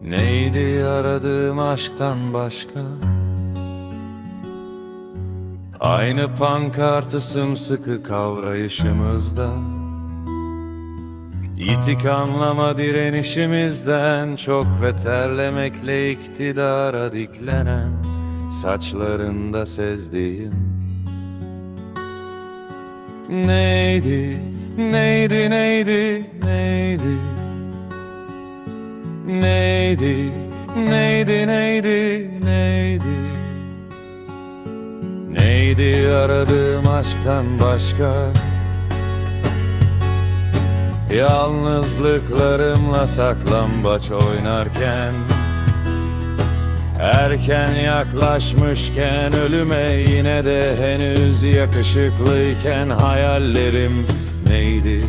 Neydi aradığım aşktan başka? Aynı pankartı sımsıkı kavrayışımızda. İtik anlama direnişimizden çok ve terlemekle iktidara diklenen Saçlarında sezdiğim. Neydi, neydi, neydi, Neydi, neydi, neydi, neydi? Neydi aradığım aşktan başka? Yalnızlıklarımla saklambaç oynarken Erken yaklaşmışken ölüme yine de henüz yakışıklıyken hayallerim neydi,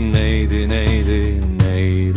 neydi, neydi, neydi